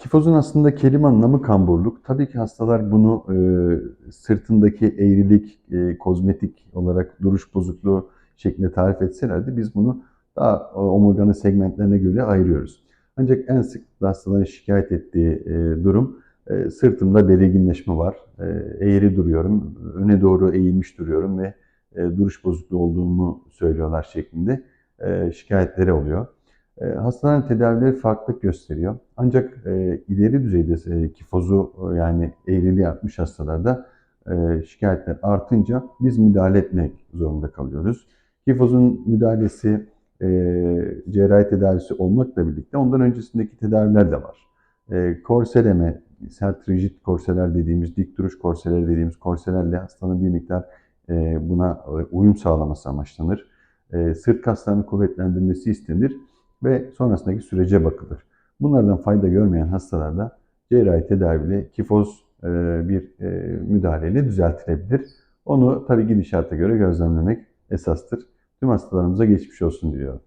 Kifozun aslında kelime anlamı kamburluk. Tabii ki hastalar bunu e, sırtındaki eğrilik, e, kozmetik olarak duruş bozukluğu şeklinde tarif etselerdi biz bunu daha e, omurganın segmentlerine göre ayırıyoruz. Ancak en sık hastaların şikayet ettiği e, durum e, sırtımda belirginleşme var. E, eğri duruyorum, öne doğru eğilmiş duruyorum ve e, duruş bozukluğu olduğumu söylüyorlar şeklinde e, şikayetleri oluyor. E, hastaların tedavileri farklılık gösteriyor. Ancak e, ileri düzeyde e, kifozu e, yani eğriliği artmış hastalarda e, şikayetler artınca biz müdahale etmek zorunda kalıyoruz. Kifozun müdahalesi e, cerrahi tedavisi olmakla birlikte ondan öncesindeki tedaviler de var. E, korseleme, sert rigid korseler dediğimiz, dik duruş korseleri dediğimiz korselerle hastanın bir miktar e, buna e, uyum sağlaması amaçlanır. E, sırt kaslarını kuvvetlendirmesi istenir ve sonrasındaki sürece bakılır. Bunlardan fayda görmeyen hastalarda cerrahi tedaviyle kifoz e, bir e, müdahaleyle düzeltilebilir. Onu tabii gidişata göre gözlemlemek esastır. Tüm hastalarımıza geçmiş olsun diliyorum.